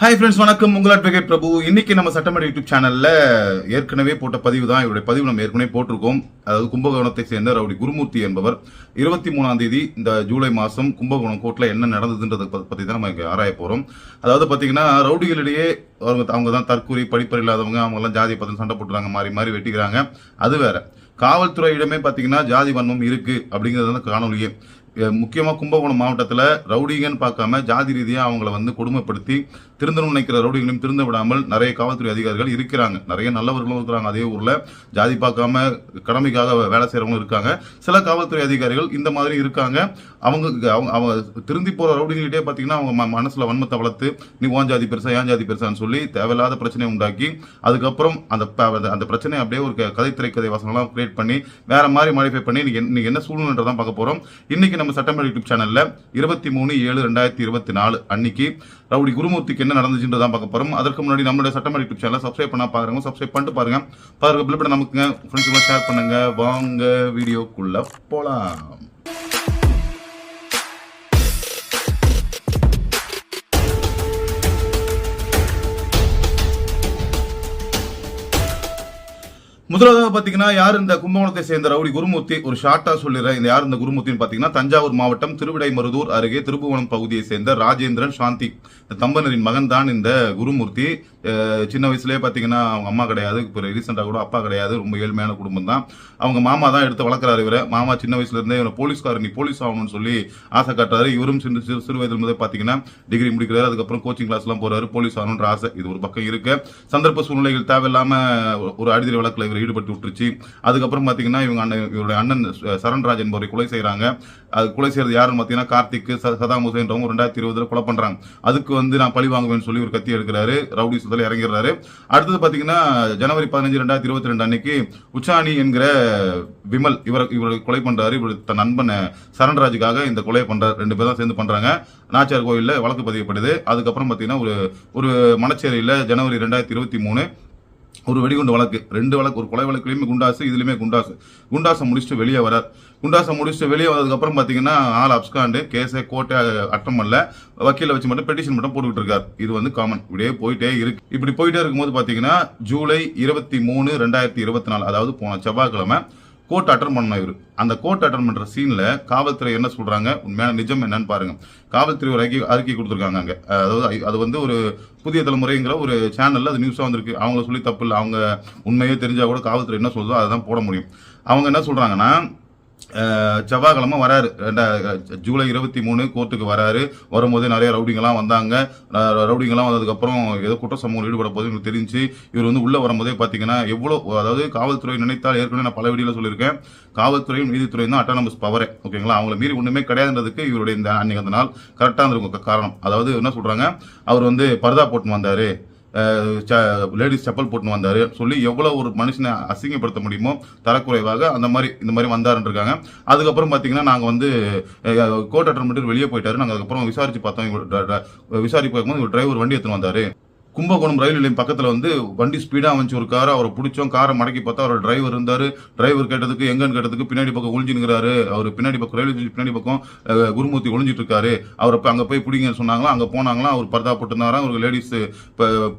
Hi friends வணக்கம். உங்கள் advocate பிரபு. இன்னைக்கு நம்ம சட்டமன்ற யூடியூப் சேனல்ல ஏற்கனவே போட்ட பதிவு தான். இவருடைய பதிவு நம்ம ஏற்கனவே போட்டிருக்கோம். அதாவது கும்பகோணத்தை சேர்ந்த ரவுடி குருமூர்த்தி என்பவர். இருபத்தி மூணாம் தேதி இந்த ஜூலை மாசம் கும்பகோணம் கோர்ட்டில் என்ன நடந்ததுன்றதை ப- பத்தி தான் நம்ம ஆராய போறோம். அதாவது பாத்தீங்கன்னா ரவுடிகளிடையே அவங்க அவங்க தான் தற்கூரி படிப்பர் இல்லாதவங்க அவங்க எல்லாம் ஜாதி பத்தி சண்டை போட்டுறாங்க மாறி மாறி வெட்டிக்கிறாங்க. அது வேற. காவல்துறையிடமே பாத்தீங்கன்னா ஜாதி வன்மம் இருக்கு அப்படிங்கிறது தான் காணொலியே. முக்கியமாக கும்பகோணம் மாவட்டத்தில் ரவுடிங்கன்னு பார்க்காம ஜாதி ரீதியாக அவங்கள வந்து கொடுமைப்படுத்தி திருந்தணும் நினைக்கிற ரவுடிகளையும் திருந்த விடாமல் நிறைய காவல்துறை அதிகாரிகள் இருக்கிறாங்க. நிறைய நல்லவர்களும் இருக்கிறாங்க அதே ஊரில். ஜாதி பார்க்காம கடமைக்காக வேலை செய்கிறவங்களும் இருக்காங்க. சில காவல்துறை அதிகாரிகள் இந்த மாதிரி இருக்காங்க. அவங்க அவங்க அவங்க திருந்தி போகிற ரவுடிங்கிட்டே பார்த்தீங்கன்னா அவங்க ம- வன்மத்தை வளர்த்து நீ ஓன் ஜாதி பெருசா ஏன் ஜாதி பெருசான்னு சொல்லி தேவையில்லாத பிரச்சனையை உண்டாக்கி அதுக்கப்புறம் அந்த ப- அந்த- அந்த பிரச்சனையை அப்படியே ஒரு க- கதை திரைக்கதை வசனம்லாம் கிரியேட் பண்ணி வேற மாதிரி மாடிஃபை பண்ணி இன்னைக்கு என்ன- என்ன சூழ்நிலைன்றதான் பார்க்க போகிறோம் இன்னைக்கு நம்ம சட்டமன்ற யூடியூப் சேனல்ல இருபத்தி மூணு ஏழு ரெண்டாயிரத்தி இருபத்தி நாலு அன்னைக்கு ரவுடி குருமூர்த்திக்கு என்ன நடந்துச்சுன்றதான் பார்க்க போறோம். அதற்கு முன்னாடி நம்மளுடைய சட்டமன்ற யூடியூப் சேனலை சப்ஸ்கிரைப் பண்ணால் பாருங்க சப்ஸ்கிரைப் பண்ணிட்டு பாருங்க. பாருங்க பிள்ளைப்பட நமக்குங்க ஃப்ரெண்ட்ஸுங்க ஷேர் பண்ணுங்க. வாங்க வீடியோக்குள்ள போலாம். முதலாவதாக பாத்தீங்கன்னா யார் இந்த கும்பகோணத்தை சேர்ந்த ரவுடி குருமூர்த்தி? ஒரு ஷார்ட்டாக சொல்லிடுறேன். இந்த யார் இந்த குருமூர்த்தின்னு பாத்தீங்கன்னா தஞ்சாவூர் மாவட்டம் திருவிடைமருதூர் அருகே திருப்புவனம் பகுதியை சேர்ந்த ராஜேந்திரன் சாந்தி தம்பனரின் மகன் தான் இந்த குருமூர்த்தி. சின்ன வயசுலேயே பார்த்தீங்கன்னா அவங்க அம்மா கிடையாது. இப்போ ரீசெண்டாக கூட அப்பா கிடையாது. ரொம்ப ஏழ்மையான குடும்பம் தான் அவங்க மாமா தான் எடுத்து வளர்க்குறாரு இவரை. மாமா சின்ன வயசுலேருந்தே இவரை போலீஸ்காரர் நீ போலீஸ் ஆகணும்னு சொல்லி ஆசை காட்டுறாரு. இவரும் சிறு சிறு சிறு வயதில் முதல் பார்த்தீங்கன்னா டிகிரி முடிக்கிறாரு. அதுக்கப்புறம் கோச்சிங் கிளாஸ்லாம் போகிறாரு போலீஸ் ஆகணுன்ற ஆசை இது ஒரு பக்கம் இருக்கு. சந்தர்ப்ப சூழ்நிலைகள் தேவையில்லாமல் ஒரு அடிதடி வழக்கில் இவர் ஈடுபட்டு விட்டுருச்சு. அதுக்கப்புறம் பார்த்தீங்கன்னா இவங்க அண்ணன் இவருடைய அண்ணன் சரண்ராஜ் என்பவரை கொலை செய்கிறாங்க அது கொலை செய்யறது யாருன்னு பார்த்தீங்கன்னா கார்த்திக் ச- சதாம் ஹுசேன்றவங்க ரெண்டாயிரத்தி இருபதுல கொலை பண்ணுறாங்க அதுக்கு வந்து நான் பழி வாங்குவேன்னு சொல்லி ஒரு கத்தி எடுக்கிறாரு. ரவுடிஸ் சுதல இறங்கிடுறாரு. அடுத்தது பார்த்தீங்கன்னா ஜனவரி பதினஞ்சு ரெண்டாயிரத்தி இருபத்தி ரெண்டு அன்னைக்கு உச்சாணி என்கிற விமல் இவர் இவரை கொலை பண்றாரு. இவர் தன் நண்பன் சரண்ராஜுக்காக இந்த கொலை பண்ற ரெண்டு பேரும் தான் சேர்ந்து பண்றாங்க. நாச்சியார் கோயிலில் வழக்கு பதியப்படுது. அதுக்கப்புறம் பார்த்தீங்கன்னா ஒரு ஒரு மணச்சேரியில் ஜனவரி ரெண்டாயிரத்தி இருபத்தி மூணு ஒரு வெடிகுண்டு வழக்கு. ரெண்டு வழக்கு ஒரு கொலை வழக்குலையுமே குண்டாசு இதுலையுமே குண்டாசு. குண்டாசை முடிச்சுட்டு வெளியே வரார். குண்டாசை முடிச்சுட்டு வெளியே வந்ததுக்கப்புறம் பார்த்தீங்கன்னா ஆள் அப்ஸ்காண்டு கேசே கோட்டை அட்டம் பண்ணல வக்கீல வச்சு மட்டும் பெட்டிஷன் மட்டும் போட்டுக்கிட்டு இருக்கார் இது வந்து காமன் இப்படியே போயிட்டே இருக்கு. இப்படி போயிட்டே இருக்கும்போது பார்த்தீங்கன்னா ஜூலை இருபத்தி மூணு ரெண்டாயிரத்தி இருபத்தி நாலு அதாவது போன செவ்வாய்க்கிழமை கோர்ட் அட்டன் பண்ண இவர். அந்த கோர்ட் அட்டன் பண்ற சீன்ல காவல்துறை என்ன சொல்றாங்க? உண்மையான நிஜம் என்னன்னு பாருங்க. காவல்துறை ஒரு அறிக்கை அறிக்கை கொடுத்துருக்காங்க அங்க. அதாவது அது வந்து ஒரு புதிய தலைமுறைங்கிற ஒரு சேனல்ல அது நியூஸா வந்திருக்கு. அவங்கள சொல்லி தப்பு இல்லை. அவங்க உண்மையே தெரிஞ்சா கூட காவல்துறை என்ன சொல்றதோ அதை தான் போட முடியும். அவங்க என்ன சொல்றாங்கன்னா செவ்வாய்க்கிழமை வராரு. ரெண்டா- ஜூலை இருபத்தி மூணு கோர்ட்டுக்கு வராரு. வரும்போது நிறைய ரவுடிங்கெல்லாம் வந்தாங்க. ரவுடிங்கெல்லாம் வந்ததுக்கப்புறம் ஏதோ குற்ற சமூகம் ஈடுபட போது எனக்கு தெரிஞ்சு இவர் வந்து உள்ள வரும்போதே பார்த்தீங்கன்னா எவ்வளோ அதாவது காவல்துறை நினைத்தால் ஏற்கனவே நான் பல வீடியோல சொல்லியிருக்கேன். காவல்துறையும் நீதித்துறையும் தான் அட்டானமஸ் பவரே ஓகேங்களா? அவங்கள மீறி ஒண்ணுமே கிடையாதுன்றதுக்கு இவருடைய இந்த அன்னைக்கு அந்த நாள் கரெக்டாக இருந்திருக்கும் காரணம். அதாவது என்ன சொல்றாங்க? அவர் வந்து பர்தா போட்டுன்னு வந்தாரு. லேடிஸ் செப்பல் போட்டுன்னு வந்தார். சொல்லி எவ்வளோ ஒரு மனுஷனை அசிங்கப்படுத்த முடியுமோ தரக்குறைவாக அந்த மாதிரி இந்த மாதிரி வந்தாருன்றிருக்காங்க. அதுக்கப்புறம் பார்த்தீங்கன்னா நாங்கள் வந்து கோர்ட் மட்டும் வெளியே போயிட்டாரு. நாங்கள் அதுக்கப்புறம் விசாரிச்சு பார்த்தோம். விசாரிப்பு பார்க்கும்போது டிரைவர் வண்டி எடுத்துன்னு வந்தார். கும்பகோணம் ரயில் நிலையம் பக்கத்தில் வந்து வண்டி ஸ்பீடாக வந்துச்சு ஒரு கார் அவரை பிடிச்சோம். காரை மடக்கி பார்த்தா அவர் டிரைவர் இருந்தார். டிரைவர் கேட்டதுக்கு எங்கன்னு கேட்டதுக்கு பின்னாடி பக்கம் ஒழிஞ்சுங்கிறாரு அவர் பின்னாடி பக்கம் ரயில் பின்னாடி பக்கம் குருமூர்த்தி ஒழிஞ்சிட்டு இருக்காரு அவரை அப்போ அங்கே போய் பிடிங்கன்னு சொன்னாங்களா? அங்கே போனாங்களா? அவர் பர்தா போட்டுருந்தாராம் ஒரு லேடிஸ்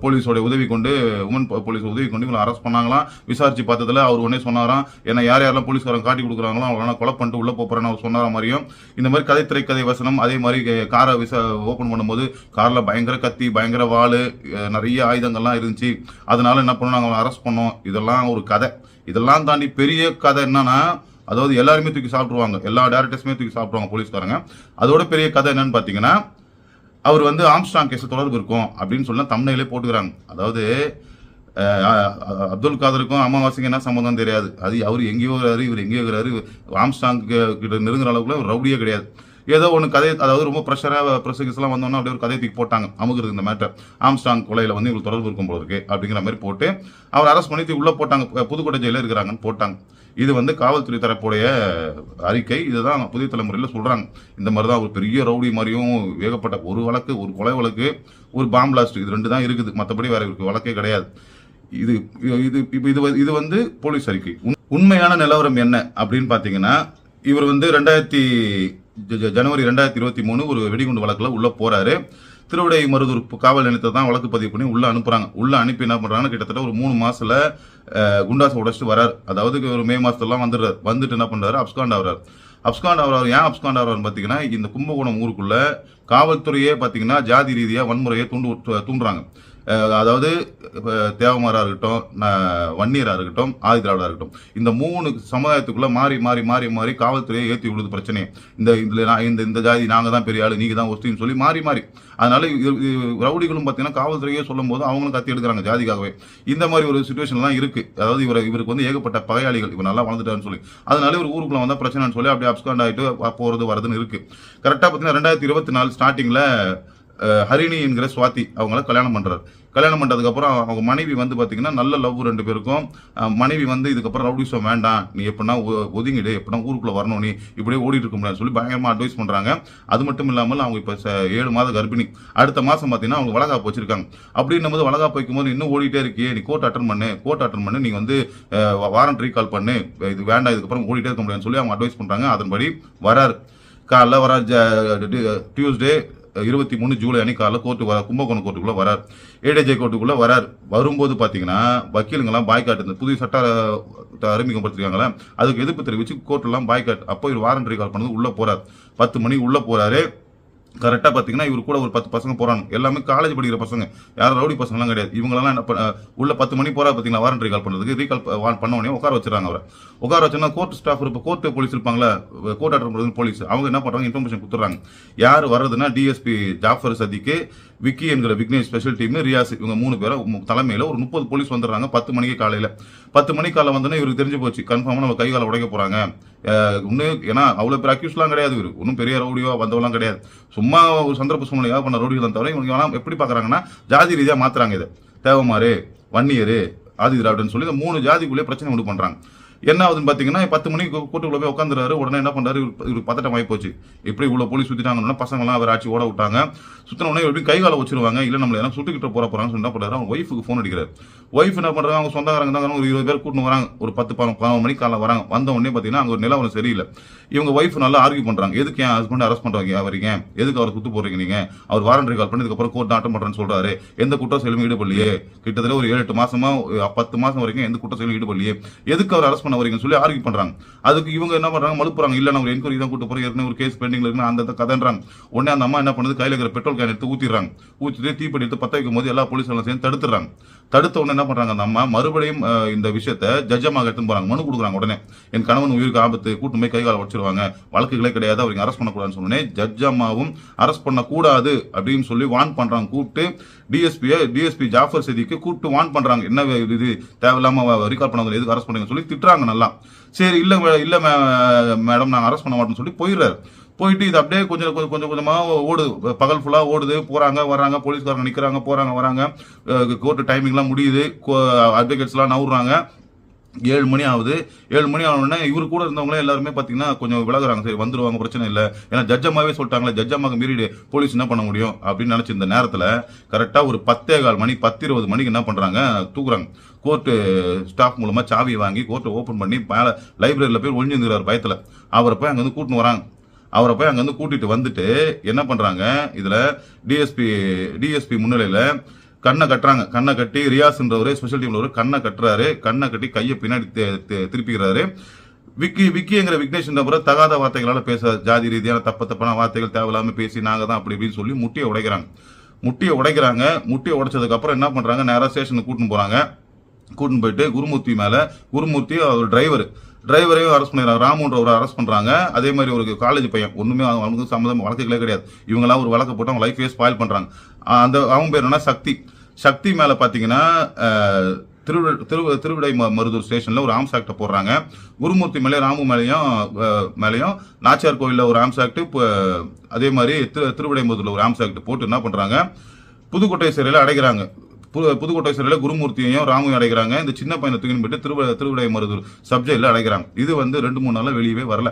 போலீஸோட உதவி கொண்டு உமன் போலீஸ் உதவி கொண்டு இவங்களை அரெஸ்ட் பண்ணாங்களாம் விசாரிச்சு பார்த்ததில் அவர் உடனே சொன்னாராம் என்ன யார் யாரெல்லாம் போலீஸ்காரன் காட்டி கொடுக்குறாங்களோ அவங்கள கொலை பண்ணிட்டு உள்ள போகிறேன்னு அவர் சொன்னார மாதிரியும் இந்த மாதிரி கதை திரைக்கதை வசனம் அதே மாதிரி காரை விசா ஓப்பன் பண்ணும்போது காரில் பயங்கர கத்தி பயங்கர வாளு நிறைய ஆயுதங்கள்லாம் இருந்துச்சு. அதனால என்ன பண்ணோம்? நாங்கள் அரெஸ்ட் பண்ணோம். இதெல்லாம் ஒரு கதை. இதெல்லாம் தாண்டி பெரிய கதை என்னன்னா அதாவது எல்லாருமே தூக்கி சாப்பிடுவாங்க எல்லா டேரக்டர்ஸுமே தூக்கி சாப்பிடுவாங்க போலீஸ்காரங்க. அதோட பெரிய கதை என்னன்னு பார்த்தீங்கன்னா அவர் வந்து ஆம்ஸ்டாங் கேஸ் தொடர்பு இருக்கும் அப்படின்னு சொல்லி தமிழ்நிலே போட்டுக்கிறாங்க. அதாவது அப்துல் காதருக்கும் அமாவாசைக்கு என்ன சம்மந்தம் தெரியாது. அது அவர் எங்கேயோ இருக்கிறாரு இவர் எங்கேயோ இருக்கிறாரு. ஆம்ஸ்டாங் கிட்ட நெருங்குற அளவுக்குள்ள ரவுடியே கிடையாது. ஏதோ ஒன்று கதை அதாவது ரொம்ப ப்ரெஷராக ப்ரெஷர்ஸ்லாம் வந்தோன்னா அப்படியே ஒரு கதையை தூக்கி போட்டாங்க. அமுகுறது இந்த மேட்டர் ஆம்ஸ்டாங் கொலையில் வந்து இவங்களுக்கு தொடர்பு இருக்கும் போல இருக்கு அப்படிங்கிற மாதிரி போட்டு அவர் அரெஸ்ட் பண்ணி உள்ளே போட்டாங்க. புதுக்கோட்டை ஜெயிலில் இருக்கிறாங்கன்னு போட்டாங்க. இது வந்து காவல்துறை தரப்புடைய அறிக்கை. இதுதான் புதிய தலைமுறையில் சொல்கிறாங்க இந்த மாதிரி தான் ஒரு பெரிய ரவுடி மாதிரியும் வேகப்பட்ட ஒரு வழக்கு ஒரு கொலை வழக்கு ஒரு பாம் பிளாஸ்ட் இது ரெண்டு தான் இருக்குது. மற்றபடி வேற இவருக்கு வழக்கே கிடையாது. இது இது இப்போ இது இது வந்து போலீஸ் அறிக்கை. உண்- உண்மையான நிலவரம் என்ன அப்படின்னு பார்த்தீங்கன்னா இவர் வந்து ரெண்டாயிரத்தி ஜனவரி ரெண்டாயிரத்தி இருபத்தி மூணு ஒரு வெடிகுண்டு வழக்கில் உள்ளே போகிறாரு திருவிடை மருதூர் காவல் நிலையத்தை தான் வழக்கு பதிவு பண்ணி உள்ளே அனுப்புகிறாங்க உள்ளே அனுப்பி என்ன பண்ணுறாங்கன்னு கிட்டத்தட்ட ஒரு மூணு மாதத்தில் குண்டாசை உடைச்சிட்டு வராரு. அதாவது ஒரு மே மாதத்துலாம் வந்துடுறாரு. வந்துட்டு என்ன பண்ணுறாரு அப்ஸ்காண்ட் ஆகிறார். அப்ஸ்காண்ட் ஆகிறார் ஏன் அப்ஸ்காண்ட் ஆகிறார்னு பார்த்தீங்கன்னா இந்த கும்பகோணம் ஊருக்குள்ளே காவல்துறையே பார்த்தீங்கன்னா ஜாதி ரீதியாக வன்முறையை தூண்டு தூண்டுறாங்க. அதாவது இப்ப இருக்கட்டும் வன்னியராக இருக்கட்டும் இருக்கட்டும் ஆதிதிராவிடா இருக்கட்டும் இந்த மூணு சமுதாயத்துக்குள்ள மாறி மாறி மாறி மாறி காவல்துறையை ஏற்றி விடுது பிரச்சனை இந்த இதில் நான் இந்த இந்த ஜாதி நாங்கள் தான் பெரிய ஆளு நீங்க தான் ஒஸ்தின்னு சொல்லி மாறி மாறி. அதனால ரவுடிகளும் பார்த்தீங்கன்னா காவல்துறையே சொல்லும் போது அவங்களும் கத்தி எடுக்கிறாங்க ஜாதிக்காகவே. இந்த மாதிரி ஒரு சுச்சுவேஷன்லாம் இருக்கு. அதாவது இவர் இவருக்கு வந்து ஏகப்பட்ட பகையாளிகள் இவர் நல்லா வளர்ந்துட்டாருன்னு சொல்லி. அதனால இவர் ஊருக்குள்ள வந்தால் பிரச்சனைன்னு சொல்லி அப்படியே அப்ஸ்காண்ட் ஆகிட்டு போகிறது போறது வரதுன்னு இருக்கு. கரெக்டாக பார்த்தீங்கன்னா ரெண்டாயிரத்தி இருபத்தி நாலு ஸ்டார்டிங்கில் ஹரிணி என்கிற சுவாதி அவங்கள கல்யாணம் பண்ணுறாரு கல்யாணம் பண்ணதுக்கப்புறம் அவங்க மனைவி வந்து பார்த்தீங்கன்னா நல்ல லவ் ரெண்டு பேருக்கும். மனைவி வந்து இதுக்கப்புறம் ரவுடிசம் வேண்டாம். நீ எப்படின்னா ஒதுங்கிடு. எப்படின்னா ஊருக்குள்ளே வரணும். நீ இப்படியே ஓடிட்டு இருக்க முடியாது. சொல்லி பயங்கரமாக அட்வைஸ் பண்ணுறாங்க அது மட்டும் இல்லாமல் அவங்க இப்போ ஏழு மாத கர்ப்பிணி. அடுத்த மாதம் பார்த்தீங்கன்னா அவங்க வளகாப்பு வச்சிருக்காங்க. அப்படின்னும் போது வளகாப்பு வைக்கும்போது இன்னும் ஓடிட்டே இருக்கியே நீ கோர்ட் அட்டன் பண்ணு. கோர்ட் அட்டன் பண்ணு. நீ வந்து வாரண்ட் ரீகால் பண்ணு. இது வேண்டாம். இதுக்கப்புறம் ஓடிட்டே இருக்க முடியாதுன்னு சொல்லி அவங்க அட்வைஸ் பண்ணுறாங்க அதன்படி வராரு. காலைல வர டியூஸ்டே இருபத்தி மூணு ஜூலை அன்னைக்கு காலைல கோர்ட்டு வர கும்பகோணம் கோர்ட்டுக்குள்ள வரார். ஏடிஜே கோர்ட்டுக்குள்ளே வரார். வரும்போது பார்த்தீங்கன்னா வக்கீலுங்கெல்லாம் பாய்காட் இந்த புதிய சட்ட அறிமுகப்படுத்திருக்காங்களே அதுக்கு எதிர்ப்பு தெரிவித்து கோர்ட்டெல்லாம் பாய்காட் அப்போ இவர் வாரண்ட் ரீகால் பண்ணது உள்ளே போகிறார் பத்து மணிக்கு உள்ளே போகிறாரு கரெக்டாக பார்த்தீங்கன்னா இவர் கூட ஒரு பத்து பசங்க போகிறாங்க எல்லாமே காலேஜ் படிக்கிற பசங்க. யாரும் ரவுடி பசங்கலாம் கிடையாது. இவங்களெல்லாம் என்ன பண்ண- உள்ள பத்து மணி போகிறா பார்த்தீங்களா வாரண்ட் ரீகால் பண்ணுறதுக்கு ரீகால் பண்ண உடனே உட்கார வச்சிடறாங்க அவரை. உட்கார வச்சோன்னா கோர்ட் ஸ்டாஃப் இருப்போம் கோர்ட்டு போலீஸ் இருப்பாங்களா கோர்ட் ஆர்டர் போலீஸ் அவங்க என்ன பண்ணுறாங்க இன்ஃபர்மேஷன் கொடுத்துறாங்க யார் வர்றதுன்னா டிஎஸ்பி ஜாஃபர் சதிக்கு விக்கி என்கிற விக்னேஷ் ஸ்பெஷல் டீம் ரியாஸ் இவங்க மூணு பேரும் தலைமையில் ஒரு முப்பது போலீஸ் வந்துடுறாங்க பத்து மணிக்கு காலையில். பத்து மணிக்கு காலை வந்தோன்னே இவருக்கு தெரிஞ்சு போச்சு. கன்ஃபார்மாக நம்ம கை காலை உடைக்க போகிறாங்க இன்னும் ஏன்னா அவ்வளோ பெரிய அக்யூஸ்லாம் கிடையாது இவர். ஒன்றும் பெரிய ரவுடியோ வந்தவெல்லாம் கிடையாது. சும்மா ஒரு சந்தர்ப்ப சூழ்நிலையாக பண்ண ரவுடிகள் தவிர இவங்க எல்லாம் எப்படி பார்க்குறாங்கன்னா ஜாதி ரீதியாக மாற்றுறாங்க இதை. தேவமாறு வன்னியர் ஆதி திராவிடன்னு சொல்லி இந்த மூணு ஜாதிக்குள்ளேயே பிரச்சனை உண்டு பண்ணுறாங்க என்ன ஆகுதுன்னு பார்த்தீங்கன்னா பத்து மணிக்கு கூட்டுக்குள்ள போய் உட்காந்துறாரு. உடனே என்ன பண்ணுறாரு இவரு- பதட்டம் ஆகி போச்சு எப்படி இவ்வளோ போலீஸ் சுற்றிட்டாங்கன்னா பசங்களாம் அவர் ஆட்சி ஓட விட்டாங்க. சுற்றின உடனே எப்படி கைகால வச்சிருவாங்க. இல்லை நம்மளை எல்லாம் சுட்டுக்கிட்டு போகிற போகிறாங்கன்னு சொல்லி என்ன பண்றாரு? அவங்க ஒய்ஃபுக்கு ஃபோன் அடிக்கிறார். ஒய்ஃப் என்ன பண்றாங்க? அவங்க சொந்தக்காரங்க தான் ஒரு இருபது பேர் கூட்டு வராங்க. ஒரு பத்து பதினொன்று மணிக்கு காலைல வராங்க. வந்த உடனே பார்த்தீங்கன்னா அங்கே ஒரு நிலவரம் சரியில்லை. இவங்க ஒய்ஃப் நல்லா ஆர்கியூ பண்றாங்க. எதுக்கு என் ஹஸ்பண்ட் அரெஸ்ட் பண்றாங்க? வரீங்க எதுக்கு அவரை சுத்து போடுறீங்க நீங்க? அவர் வாரண்ட் ரிகால் பண்ணி இதுக்கப்புறம் கோர்ட் ஆட்டம் பண்றேன்னு சொல்றாரு. எந்த குற்றம் செயலும் ஈடுபடலையே. கிட்டத்தட்ட ஒரு ஏழு எட்டு மாசமா பத்து மாசம் வரைக்கும் எந்த குற்றம் செயலும் ஈடுபடலையே. எதுக்கு அவர் அரெஸ்ட் பண்ண வரீங்கன்னு சொல்லி ஆர்கியூ பண்றாங்க. அதுக்கு இவங்க என்ன பண்றாங்க? மழுப்புறாங்க இல்ல நான் ஒரு என்கொயரி தான் கூட்டு போறேன். ஏற்கனவே ஒரு கேஸ் பெண்டிங்ல இருக்கு அந்த கதன்றாங்க கதைன்றாங்க. உடனே அந்த அம்மா என்ன பண்ணுது? கையில இருக்கிற பெட்ரோல் கேன் எடுத்து ஊத்திடுறாங்க. ஊத்திட்டு தீப்பெட்டி எடுத்து பத்த வைக்கும் போது எல்லா போலீஸ் எல்லாம் சேர்ந்து தடுத்துறாங்க தடுத்த உடனே என்ன பண்றாங்க அந்த அம்மா மறுபடியும் இந்த விஷயத்த ஜட்ஜமாக எடுத்து போறாங்க. மனு கொடுக்குறாங்க உடனே. என் கணவன் உயிருக்கு ஆபத்து கூட்டு போய் கை உடச்சிருவாங்க. வழக்குகளே கிடையாது அவருக்கு அரெஸ்ட் பண்ணக்கூடாதுன்னு சொன்னே ஜட்ஜ் அம்மாவும் அரெஸ்ட் பண்ணக்கூடாது அப்படின்னு சொல்லி வான் பண்றாங்க. கூப்பிட்டு டிஎஸ்பியை டிஎஸ்பி ஜாஃபர் செய்திக்கு கூப்பிட்டு வான் பண்றாங்க. என்ன இது இது தேவையில்லாம ரிகார்ட் பண்ண எதுக்கு அரெஸ்ட் பண்ணுங்க சொல்லி திட்டுறாங்க நல்லா. சரி இல்லை இல்லை மே- மேடம் நாங்கள் அரெஸ்ட் பண்ண மாட்டோம்னு சொல்லி போயிடுறாரு. போயிட்டு இது அப்படியே கொஞ்சம் கொஞ்சம் கொஞ்சம் கொஞ்சமாக ஓடுது. பகல் ஃபுல்லாக ஓடுது. போகிறாங்க வராங்க போலீஸ்காரங்க நிற்கிறாங்க போகிறாங்க வராங்க. கோர்ட்டு டைமிங்லாம் முடியுது. அட்வொகேட்ஸ்லாம் நவுறாங்க. ஏழு மணி ஆகுது. ஏழு மணி ஆனவுடனே இவரு கூட இருந்தவங்களே எல்லாருமே பார்த்தீங்கன்னா கொஞ்சம் விலகுறாங்க. சரி வந்துருவாங்க பிரச்சனை இல்லை. ஏன்னா ஜட்ஜம்மாவே சொல்லிட்டாங்களே ஜட்ஜம்மாக்கு மீறிடு. போலீஸ் என்ன பண்ண முடியும்? அப்படின்னு நினைச்சிருந்த நேரத்தில் கரெக்டாக ஒரு பத்தே கால் மணி பத்து இருபது மணிக்கு என்ன பண்ணுறாங்க தூக்குறாங்க. கோர்ட்டு ஸ்டாஃப் மூலமாக சாவியை வாங்கி கோர்ட்டை ஓப்பன் பண்ணி மேலே லைப்ரரியில் போய் ஒழிஞ்சுங்கிறார் பயத்தில். அவரை போய் அங்கேருந்து கூட்டின்னு வராங்க. அவரை போய் அங்கேருந்து கூட்டிட்டு வந்துட்டு என்ன பண்ணுறாங்க இதில் டிஎஸ்பி டிஎஸ்பி முன்னிலையில் கண்ணை கட்டுறாங்க. கண்ணை கட்டி ரியாஸ்ன்றவரு ஸ்பெஷல் டீம்ல ஒரு கண்ணை கட்டுறாரு. கண்ணை கட்டி கையை பின்னாடி திருப்பிக்கிறாரு. விக்கி விக்கிங்கிற விக்னேஷ் நபரை தகாத வார்த்தைகளால் பேச ஜாதி ரீதியான தப்ப தப்பான வார்த்தைகள் தேவையில்லாமல் பேசி நாங்கள் தான் அப்படி இப்படின்னு சொல்லி முட்டியை உடைக்கிறாங்க. முட்டியை உடைக்கிறாங்க. முட்டியை உடைச்சதுக்கப்புறம் என்ன பண்ணுறாங்க நேராக ஸ்டேஷனுக்கு கூட்டின்னு போகிறாங்க கூட்டின்னு போயிட்டு குருமூர்த்தி மேலே குருமூர்த்தி அவர் டிரைவர் டிரைவரையும் அரெஸ்ட் பண்ணிடுறாங்க. ராமுன்றவரை அரெஸ்ட் பண்ணுறாங்க அதே மாதிரி ஒரு காலேஜ் பையன் ஒன்றுமே அவங்க- அவனுக்கு சம்மந்தம் வழக்குகளே கிடையாது. இவங்கெல்லாம் ஒரு வழக்கு போட்டு அவங்க லைஃபே ஸ்பாயில் பண்ணுறாங்க அந்த அவங்க பேர் என்ன சக்தி. சக்தி மேலே பார்த்தீங்கன்னா ஆஹ், திரு திரு திருவிடை மருதூர் ஸ்டேஷனில் ஒரு ஆம்ஸ் ஆக்டை போடுறாங்க. குருமூர்த்தி மேலே ராமு மேலேயும் மேலேயும் நாச்சியார் கோயிலில் ஒரு ஆம்ஸ் ஆக்ட் அதே மாதிரி திரு திருவிடை மருதூரில் ஒரு ஆம்ஸ் ஆக்ட் போட்டு என்ன பண்ணுறாங்க புதுக்கோட்டை சிறையில் அடைக்கிறாங்க. புது புதுக்கோட்டை சிறையில் குருமூர்த்தியையும் ராமையும் அடைகிறாங்க. இந்த சின்ன பையனை தூக்கின்னு போயிட்டு திருவிட திருவிடை மருதூர் சப்ஜெக்டில் அடைக்கிறாங்க இது வந்து ரெண்டு மூணு நாளில் வெளியவே வரல.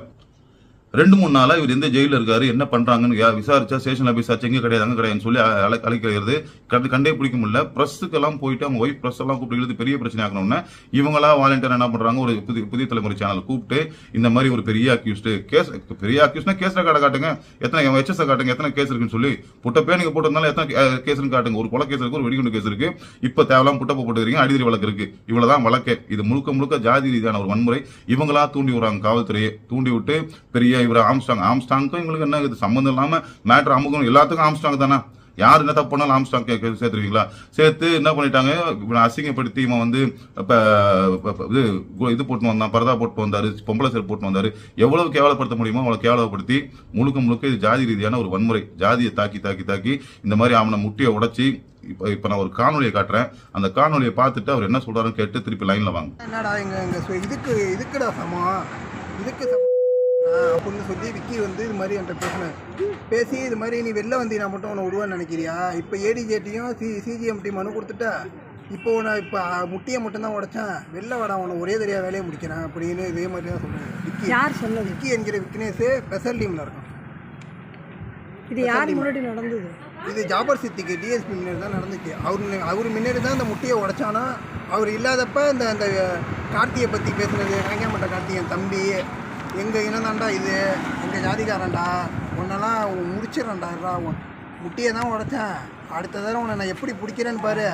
ரெண்டு மூணு நாளாக இவர் எந்த ஜெயிலில் இருக்காரு என்ன பண்ணுறாங்கன்னு விசாரிச்சா விசாரிச்சா ஸ்டேஷன்ல விசாரிச்சு எங்கே கிடையாது அங்கே கிடையாதுன்னு சொல்லி அலை அழைக்கிறது. கண்டு கண்டே பிடிக்க முடியல. ப்ரெஸ்ஸுக்கெல்லாம் போயிட்டு அவங்க ஒய்ஃப் ப்ரெஸ் எல்லாம் கூப்பிட்டு இழுத்து பெரிய பிரச்சனை ஆக்கணும்னா இவங்களா வாலண்டியர் என்ன பண்ணுறாங்க ஒரு புதிய புதிய தலைமுறை சேனல் கூப்பிட்டு இந்த மாதிரி ஒரு பெரிய அக்யூஸ்டு கேஸ் பெரிய அக்யூஸ்னா கேஸ் ரெக்கார்டை காட்டுங்க. எத்தனை எச்எஸ் காட்டுங்க எத்தனை கேஸ் இருக்குன்னு சொல்லி புட்டப்பே நீங்க போட்டிருந்தாலும் எத்தனை கேஸ்னு காட்டுங்க. ஒரு கொலை கேஸ் இருக்கு ஒரு வெடிகுண்டு கேஸ் இருக்கு. இப்போ தேவையில்லாம் புட்டப்ப போட்டுக்கிறீங்க அடிதடி வழக்கு இருக்கு. இவ்வளவுதான் வழக்கு. இது முழுக்க முழுக்க ஜாதி ரீதியான ஒரு வன்முறை. இவங்களா தூண்டி விடுறாங்க காவல்துறையை. தூண்டி விட்டு பெரிய இவர் ஆம்ஸ்டாங் ஆம்ஸ்டாங்க்கும் இவங்களுக்கு என்ன இது சம்மந்தம் இல்லாமல் மேட்ரு அமுகம் எல்லாத்துக்கும் ஆம்ஸ்டாங் தானே? யார் என்ன தப்பு பண்ணாலும் ஆம்ஸ்டாங் கே- சேர்த்துருவீங்களா? சேர்த்து என்ன பண்ணிட்டாங்க? இவனை அசிங்கப்படுத்தி இவன் வந்து இப்போ இது இது போட்டு வந்தான். பரதா போட்டு வந்தார். பொம்பளை சேர் போட்டு வந்தார். எவ்வளவு கேவலப்படுத்த முடியுமோ அவ்வளோ கேவலப்படுத்தி முழுக்க முழுக்க இது ஜாதி ரீதியான ஒரு வன்முறை. ஜாதியை தாக்கி தாக்கி தாக்கி இந்த மாதிரி அவனை முட்டியை உடைச்சி இப்போ இப்போ நான் ஒரு காணொலியை காட்டுறேன். அந்த காணொலியை பார்த்துட்டு அவர் என்ன சொல்கிறாருன்னு கேட்டு திருப்பி லைனில் வாங்க. என்னடா எங்க இதுக்கு இதுக்குடா சமம். இதுக்கு சமம். அப்படின்னு சொல்லி விக்கி வந்து இது மாதிரி என்கிட்ட பேசினேன். பேசி இது மாதிரி நீ வெளில வந்தீங்கன்னா மட்டும் உன்னை விடுவேன்னு நினைக்கிறியா? இப்போ ஏடிஜேட்டியும் சி சிஜிஎம்டி மனு கொடுத்துட்ட. இப்போ உன்னை இப்போ முட்டியை மட்டும்தான் உடைச்சேன். வெளில வாடா உன்னை ஒரே தெரியா வேலையை முடிக்கிறேன். அப்படின்னு இதே மாதிரி தான் சொல்கிறேன் விக்கி. யார் சொன்னது விக்கி என்கிற விக்னேஷ் ஸ்பெஷல் டீமில் இருக்கான். இது யார் முன்னாடி நடந்தது? இது ஜாபர் சித்திக்கு டிஎஸ்பி முன்னாடி தான் நடந்துச்சு. அவர் அவர் முன்னாடி தான் இந்த முட்டையை உடைச்சானா அவர் இல்லாதப்ப இந்த அந்த கார்த்தியை பற்றி பேசுனது ரங்கம்பட்ட கார்த்தி என் தம்பி எங்கள் இனந்தாண்டா இது? எங்கள் ஜாதிக்காரன்டா? உன்னெல்லாம் முடிச்சிடறேன்டா முட்டியை தான் உடைச்சேன். அடுத்த தடவை உன்னை நான் எப்படி பிடிக்கிறேன்னு பாரு.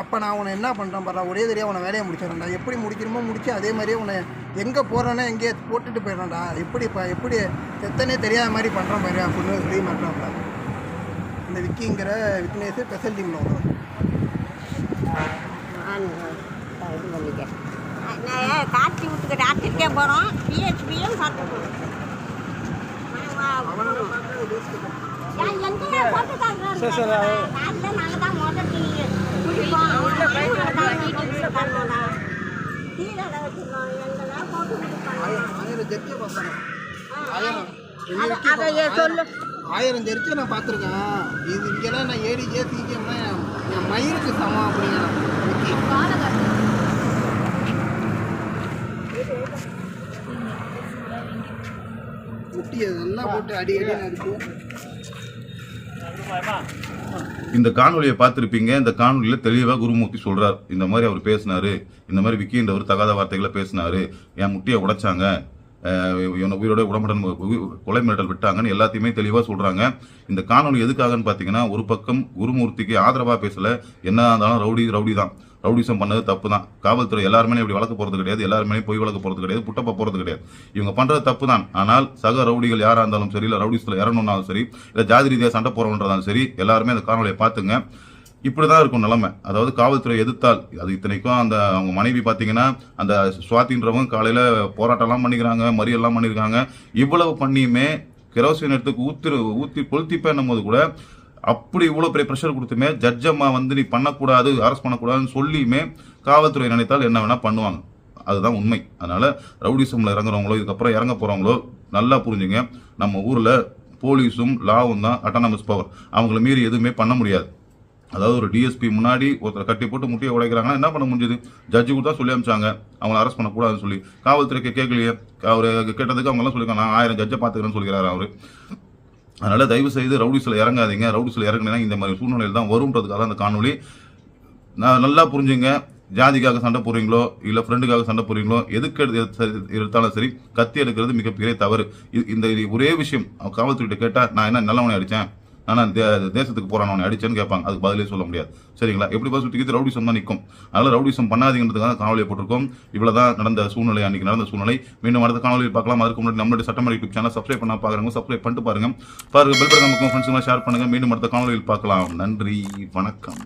அப்போ நான் உன்னை என்ன பண்ணுறேன் பாரு ஒரே தெரியா உன்னை வேலையை முடிச்சிடறேன்டா. எப்படி முடிக்கணுமோ முடிச்சு அதே மாதிரியே உன்னை எங்கே போகிறேன்னா எங்கேயே போட்டுட்டு போயிடறேன்டா. எப்படி இப்போ எப்படி எத்தனையே தெரியாத மாதிரி பண்ணுறேன் பாரு அப்படின்னு சொல்லி மாட்டான்டா இந்த விக்கிங்கிற விக்னேஷ் ஸ்பெஷல் டீமில் வரும் நான் இது பண்ணிக்க நான் காட்சி விட்டுக்கிட்டு ஆற்றிருக்கே போகிறோம் பிஹெச் சட்டை நாங்கள் தான் மொதல் குடிப்போம் எங்கெல்லாம் போட்டு ஆயிரம் ஆயிரம் ஆயிரம் அதை- சொல்லு. ஆயிரம் ஜெர்க்கி நான் பார்த்துருக்கேன் இது இங்கெல்லாம் நான் ஏடிஜே சிஜிஎம்னா என் மயிருக்கு சமம் அப்படிங்கிறேன் விக்கி அதெல்லாம் போட்டு அடி அடி அடிச்சு இந்த காணொலியை பார்த்துருப்பீங்க. இந்த காணொலியில் தெளிவாக குருமூர்த்தி சொல்கிறார் இந்த மாதிரி அவர் பேசினாரு. இந்த மாதிரி விக்கின்றவர் தகாத வார்த்தைகளை பேசினாரு. என் முட்டியை உடைச்சாங்க. அஹ் இவனை உயிரோட உடம்புடன் கொலை மிரட்டல் விட்டாங்கன்னு எல்லாத்தையுமே தெளிவாக சொல்கிறாங்க இந்த காணொலி எதுக்காகன்னு பார்த்தீங்கன்னா ஒரு பக்கம் குருமூர்த்திக்கு ஆதரவாக பேசல. என்ன இருந்தாலும் ரவுடி ரவுடி தான் ரவுடிசம் பண்ணது தப்பு தான் காவல்துறை எல்லாருமே இப்படி வழக்கு போறது கிடையாது எல்லாருமே பொய் வழக்கு போறது கிடையாது புட்டப்பா போறது கிடையாது. இவங்க பண்றது தப்பு தான் ஆனால் சக ரவுடிகள் யாரா இருந்தாலும் சரி இல்ல ரவுடிஸில் இறங்கணும்னாலும் சரி இல்ல ஜாதி ரீதியா சண்டை போறவன்றதாலும் சரி எல்லாருமே அந்த காணொலியை பார்த்துங்க. இப்படிதான் இருக்கும் நிலைமை. அதாவது காவல்துறை எதிர்த்தால் அது இத்தனைக்கும் அந்த அவங்க மனைவி பாத்தீங்கன்னா அந்த சுவாத்தின்றவங்க காலையில போராட்டம்லாம் பண்ணிக்கிறாங்க மறியெல்லாம் பண்ணிருக்காங்க. இவ்வளவு பண்ணியுமே கெரோசின் எடுத்து ஊத்தி ஊத்தி கொளுத்திப்பேன்னும் போது கூட அப்படி இவ்வளோ பெரிய ப்ரெஷர் கொடுத்துமே ஜட்ஜம்மா வந்து நீ பண்ணக்கூடாது அரெஸ்ட் பண்ணக்கூடாதுன்னு சொல்லியுமே காவல்துறை நினைத்தால் என்ன வேணால் பண்ணுவாங்க. அதுதான் உண்மை. அதனால் ரவுடிசம்ல இறங்குறவங்களோ இதுக்கப்புறம் இறங்க போகிறவங்களோ நல்லா புரிஞ்சுங்க. நம்ம ஊரில் போலீஸும் லாவும் தான் அட்டானமஸ் பவர் அவங்கள மீறி எதுவுமே பண்ண முடியாது. அதாவது ஒரு டிஎஸ்பி முன்னாடி ஒருத்தர் கட்டி போட்டு முட்டியை உடைக்கிறாங்கன்னா என்ன பண்ண முடிஞ்சது? ஜட்ஜு கூட சொல்லி அமிச்சாங்க அவங்கள அரெஸ்ட் பண்ணக்கூடாதுன்னு சொல்லி. காவல்துறைக்கு கேட்கலையே. அவர் கேட்டதுக்கு அவங்கெல்லாம் சொல்லியிருக்காங்க. நான் ஆயிரம் ஜட்ஜை பார்த்துக்கிறேன்னு சொல்லிக்கிறாரு அவர். அதனால் தயவு செய்து ரவுடிஸில் இறங்காதீங்க. ரவுடிஸில் இறங்கினா இந்த மாதிரி சூழ்நிலையில் தான் வரும்ன்றதுக்காக அந்த காணொளி. நான் நல்லா புரிஞ்சுங்க. ஜாதிக்காக சண்டை போடுறீங்களோ இல்லை ஃப்ரெண்டுக்காக சண்டை போடுறீங்களோ எதுக்கு எடுத்து எடுத்தாலும் சரி கத்தி எடுக்கிறது மிகப்பெரிய தவறு. இது- இந்த இது ஒரே விஷயம். காவல்துறையிட்ட கேட்டால் நான் என்ன நல்லவனை அடித்தேன் ஆனால் தே- தேசத்துக்கு போறானவனை அடிச்சேன்னு கேட்பாங்க. அதுக்கு பதிலே சொல்ல முடியாது. சரிங்களா? எப்படி பஸ் சுட்டிக்கு ரவுடிசம் தான் நிற்கும் அதனால் ரவுடிசம் பண்ணாதீங்கிறதுக்காக காணொலியை போட்டிருக்கோம். இவ்வளவுதான் நடந்த சூழ்நிலை அன்றைக்கி நடந்த சூழ்நிலை. மீண்டும் அடுத்த காணொலியில் பார்க்கலாம். அதுக்கு முன்னாடி நம்மளுடைய சட்டமன்ற யூடியூப் சேனல் சப்ஸ்கிரைப் பண்ண பார்க்குறவங்க சப்ஸ்கிரைப் பண்ணிட்டு பாருங்க. பாருங்க பெல் பட்டன் நமக்கு ஃப்ரெண்ட்ஸுங்க ஷேர் பண்ணுங்கள் மீண்டும் அடுத்த காணொலியில் பார்க்கலாம். நன்றி. வணக்கம்.